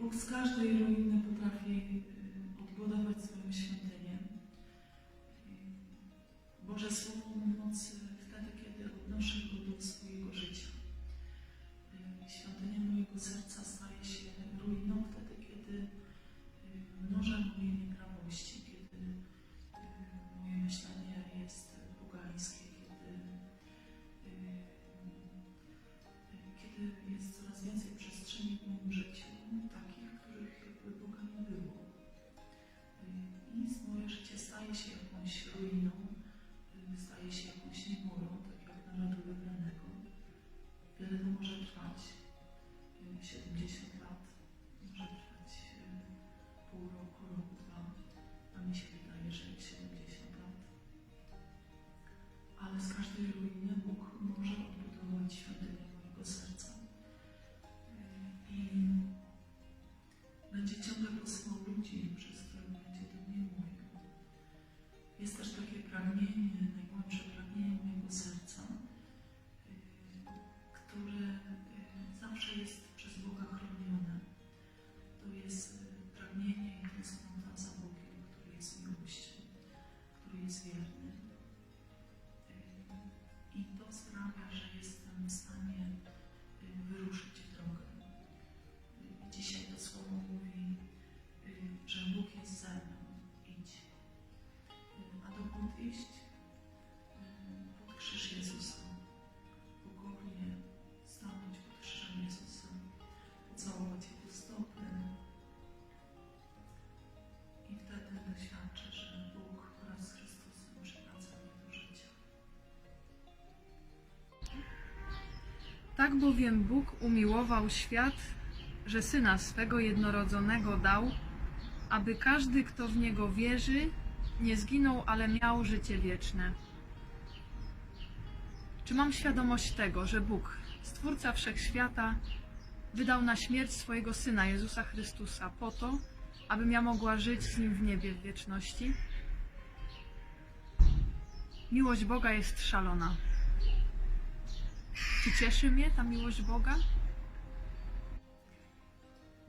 Bóg z każdej ruiny potrafi y, odbudować swoją świątynię. Y, Boże Słowo ma moc wtedy, kiedy odnoszę go do swojego życia. Y, Świątynia mojego serca staje się ruiną wtedy, kiedy y, mnożę moje nieprawości, kiedy y, moje myślenie jest pogańskie, kiedy, y, y, kiedy jest coraz więcej przestrzeni w moim życiu, życie też takie Tak bowiem Bóg umiłował świat, że Syna swego jednorodzonego dał, aby każdy, kto w Niego wierzy, nie zginął, ale miał życie wieczne. Czy mam świadomość tego, że Bóg, Stwórca Wszechświata, wydał na śmierć swojego Syna Jezusa Chrystusa po to, abym ja mogła żyć z Nim w niebie w wieczności? Miłość Boga jest szalona. Czy cieszy mnie ta miłość Boga?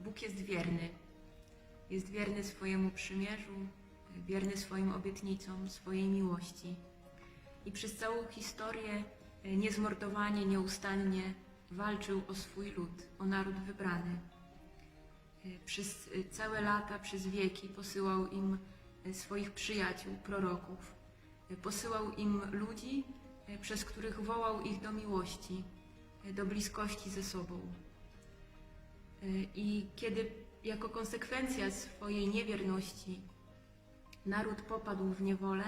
Bóg jest wierny. Jest wierny swojemu przymierzu, wierny swoim obietnicom, swojej miłości. I przez całą historię e, niezmordowanie, nieustannie walczył o swój lud, o naród wybrany. E, Przez e, całe lata, przez wieki posyłał im swoich przyjaciół, proroków. Posyłał im ludzi, przez których wołał ich do miłości, e, do bliskości ze sobą. Y, I kiedy jako konsekwencja swojej niewierności naród popadł w niewolę,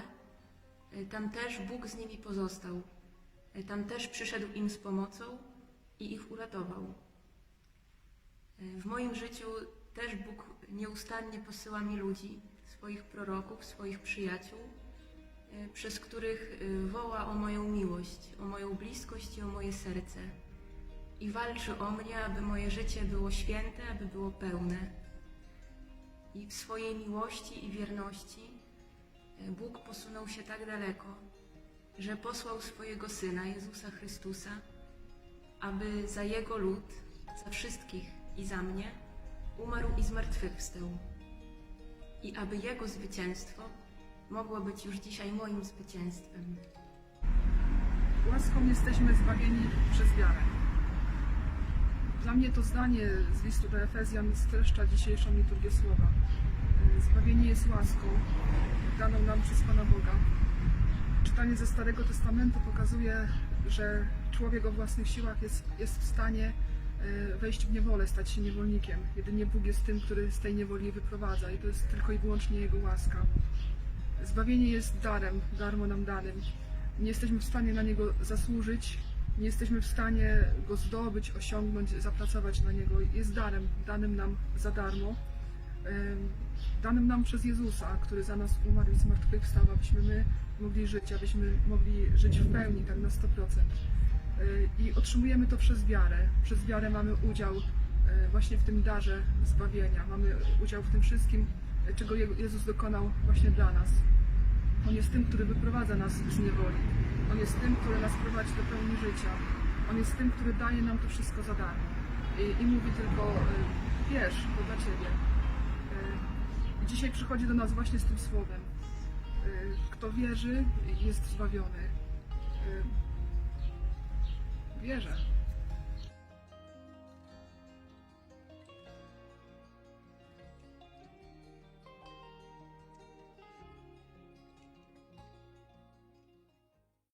tam też Bóg z nimi pozostał. Tam też przyszedł im z pomocą i ich uratował. W moim życiu też Bóg nieustannie posyła mi ludzi, swoich proroków, swoich przyjaciół, przez których y, woła o moją miłość, o moją bliskość i o moje serce i walczy o mnie, aby moje życie było święte, aby było pełne. I w swojej miłości i wierności e, Bóg posunął się tak daleko, że posłał swojego Syna, Jezusa Chrystusa, aby za Jego lud, za wszystkich i za mnie, umarł i zmartwychwstał. I aby Jego zwycięstwo mogło być już dzisiaj moim zwycięstwem. Łaską jesteśmy zbawieni przez wiarę. Dla mnie to zdanie z listu do Efezjan streszcza dzisiejszą liturgię słowa. Zbawienie jest łaską daną nam przez Pana Boga. Czytanie ze Starego Testamentu pokazuje, że człowiek o własnych siłach jest, jest w stanie e, wejść w niewolę, stać się niewolnikiem. Jedynie Bóg jest tym, który z tej niewoli wyprowadza i to jest tylko i wyłącznie Jego łaska. Zbawienie jest darem, darmo nam danym. Nie jesteśmy w stanie na niego zasłużyć, nie jesteśmy w stanie go zdobyć, osiągnąć, zapracować na niego. Jest darem, danym nam za darmo, danym nam przez Jezusa, który za nas umarł i zmartwychwstał, abyśmy my mogli żyć, abyśmy mogli żyć w pełni, tak na 100%. Y, I otrzymujemy to przez wiarę. Przez wiarę mamy udział y, właśnie w tym darze zbawienia. Mamy udział w tym wszystkim, czego Je- Jezus dokonał właśnie dla nas. On jest tym, który wyprowadza nas z niewoli. On jest tym, który nas prowadzi do pełni życia. On jest tym, który daje nam to wszystko za darmo. I, i mówi tylko, y, Wiesz, to dla Ciebie. Y, I dzisiaj przychodzi do nas właśnie z tym słowem. Y, Kto wierzy, jest zbawiony. Y, Wierzę.